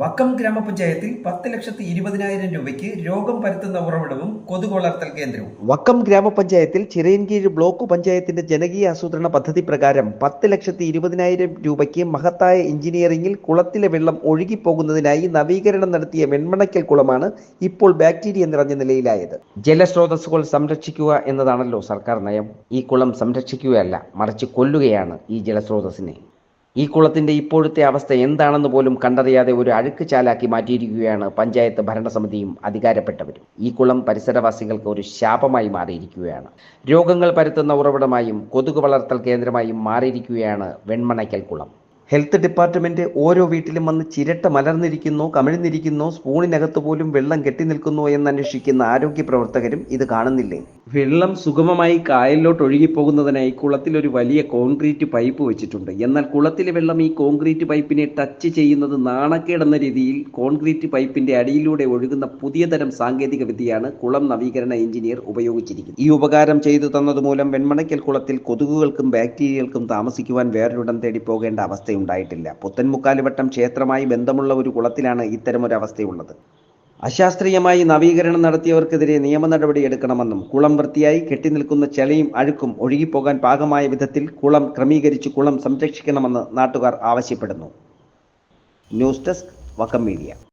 വക്കം ഗ്രാമപഞ്ചായത്തിൽ പത്ത് ലക്ഷത്തി ഇരുപതിനായിരം രൂപയ്ക്ക് രോഗം പരത്തുന്ന ഉറവിടവും കൊതുക് വളർത്തൽ കേന്ദ്രവും. വക്കം ഗ്രാമപഞ്ചായത്തിൽ ചിറയൻകീഴ് ബ്ലോക്ക് പഞ്ചായത്തിന്റെ ജനകീയ ആസൂത്രണ പദ്ധതി പ്രകാരം പത്ത് ലക്ഷത്തി ഇരുപതിനായിരം രൂപയ്ക്ക് മഹത്തായ എഞ്ചിനീയറിംഗിൽ കുളത്തിലെ വെള്ളം ഒഴുകിപ്പോകുന്നതിനായി നവീകരണം നടത്തിയ വെൺമണയ്ക്കൽ കുളമാണ് ഇപ്പോൾ ബാക്ടീരിയ നിറഞ്ഞ നിലയിലായത്. ജലസ്രോതസ്സുകൾ സംരക്ഷിക്കുക എന്നതാണല്ലോ സർക്കാർ നയം. ഈ കുളം സംരക്ഷിക്കുകയല്ല മറിച്ച് കൊല്ലുകയാണ് ഈ ജലസ്രോതസ്സിനെ. ഈ കുളത്തിന്റെ ഇപ്പോഴത്തെ അവസ്ഥ എന്താണെന്ന് പോലും കണ്ടറിയാതെ ഒരു അഴുക്ക് ചാലാക്കി മാറ്റിയിരിക്കുകയാണ് പഞ്ചായത്ത് ഭരണസമിതിയും അധികാരപ്പെട്ടവരും. ഈ കുളം പരിസരവാസികൾക്ക് ഒരു ശാപമായി മാറിയിരിക്കുകയാണ്. രോഗങ്ങൾ പരത്തുന്ന ഉറവിടമായും കൊതുക് വളർത്തൽ കേന്ദ്രമായും മാറിയിരിക്കുകയാണ് വെൺമണയ്ക്കൽ കുളം. ഹെൽത്ത് ഡിപ്പാർട്ട്മെന്റ് ഓരോ വീട്ടിലും വന്ന് ചിരട്ട മലർന്നിരിക്കുന്നു കമിഴ്ന്നിരിക്കുന്നു സ്പൂണിനകത്ത് പോലും വെള്ളം കെട്ടി നിൽക്കുന്നു എന്ന് അന്വേഷിക്കുന്ന ആരോഗ്യ പ്രവർത്തകരും ഇത് കാണുന്നില്ലേ? വെള്ളം സുഗമമായി കായലിലോട്ട് ഒഴുകിപ്പോകുന്നതിനായി കുളത്തിൽ ഒരു വലിയ കോൺക്രീറ്റ് പൈപ്പ് വെച്ചിട്ടുണ്ട്. എന്നാൽ കുളത്തിലെ വെള്ളം ഈ കോൺക്രീറ്റ് പൈപ്പിനെ ടച്ച് ചെയ്യുന്നത് നാണക്കേടെന്ന രീതിയിൽ കോൺക്രീറ്റ് പൈപ്പിന്റെ അടിയിലൂടെ ഒഴുകുന്ന പുതിയ തരം സാങ്കേതിക വിദ്യയാണ് കുളം നവീകരണ എഞ്ചിനീയർ ഉപയോഗിച്ചിരിക്കുന്നത്. ഈ ഉപകാരം ചെയ്തു തന്നതുമൂലം വെൺമണയ്ക്കൽ കുളത്തിൽ കൊതുകുകൾക്കും ബാക്ടീരിയകൾക്കും താമസിക്കുവാൻ വേറൊരിടം തേടി പോകേണ്ട അവസ്ഥയുണ്ടായിട്ടില്ല പുത്തൻമുക്കാലുവട്ടം ക്ഷേത്രമായി ബന്ധമുള്ള ഒരു കുളത്തിലാണ് ഒരു അവസ്ഥയുള്ളത്. അശാസ്ത്രീയമായി നവീകരണം നടത്തിയവർക്കെതിരെ നിയമ നടപടി എടുക്കണമെന്നും കുളം വൃത്തിയായി കെട്ടിനിൽക്കുന്ന ചെളിയും അഴുക്കും ഒഴുകിപ്പോകാൻ പാകമായ വിധത്തിൽ കുളം ക്രമീകരിച്ച് കുളം സംരക്ഷിക്കണമെന്ന് നാട്ടുകാർ ആവശ്യപ്പെടുന്നു. News desk Vakkam media.